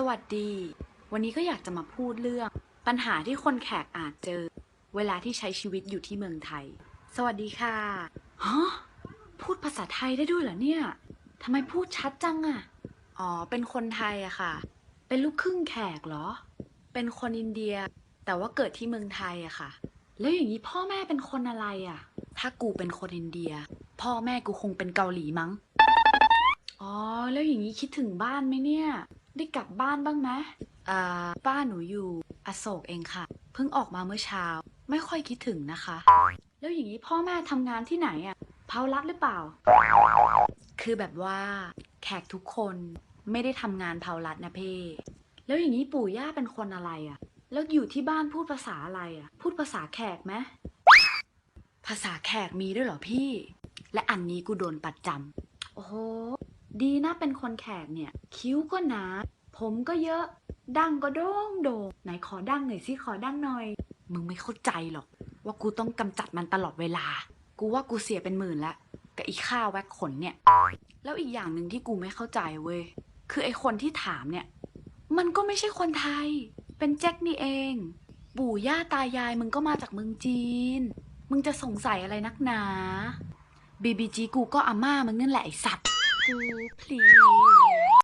สวัสดี วันนี้ก็อยากจะมาพูดเรื่อง ปัญหาที่คนแขกอาจเจอ เวลาที่ใช้ชีวิตอยู่ที่เมืองไทย สวัสดีค่ะฮะพูดภาษาไทยได้ด้วยเหรอเนี่ยทำไมพูดชัดจังอะอ๋อ เป็นคนไทยอะค่ะ เป็นลูกครึ่งแขกเหรอ เป็นคนอินเดีย แต่ว่าเกิดที่เมืองไทยอะค่ะ แล้วอย่างนี้พ่อแม่เป็นคนอะไรอะถ้ากูเป็นคนอินเดีย พ่อแม่กูคงเป็นเกาหลีมั้ง อ๋อ แล้วอย่างนี้คิดถึงบ้านไหมเนี่ย ได้กลับบ้านบ้างไหมอ่าบ้านหนูอยู่ อโศกเองค่ะ เพิ่งออกมาเมื่อเช้า ไม่ค่อยคิดถึงนะคะ แล้วอย่างนี้พ่อแม่ทำงานที่ไหนอะ่ะเผารัดหรือเปล่า คือแบบว่าแขกทุกคนไม่ได้ทำงานเผารัดนะเพ่แล้วอย่างนี้ปู่ย่าเป็นคนอะไรอะ่ะ แล้วอยู่ที่บ้านพูดภาษาอะไรอะ พูดภาษาแขกไหมภาษาแขกมีด้วยเหรอพี่ และอันนี้กูโดนปัดจำโอ้โห ดีนะเป็นคนแขกเนี่ย คิ้วก็หนา ผมก็เยอะ ดังก็โด่งโด่งไหนขอดังหน่อยสิขอดังหน่อย มึงไม่เข้าใจหรอก ว่ากูต้องกำจัดมันตลอดเวลา กูว่ากูเสียเป็นหมื่นละกับอีค่าแว็กขนเนี่ย แล้วอีกอย่างหนึ่งที่กูไม่เข้าใจเว้ย คือไอคนที่ถามเนี่ย มันก็ไม่ใช่คนไทย เป็นแจ็คนี่เอง ปู่ย่าตายายมึงก็มาจากเมืองจีน มึงจะสงสัยอะไรนักหนาบีบีจีกูก็อาม่ามึงนั่นแหละไอสัตว์ กู please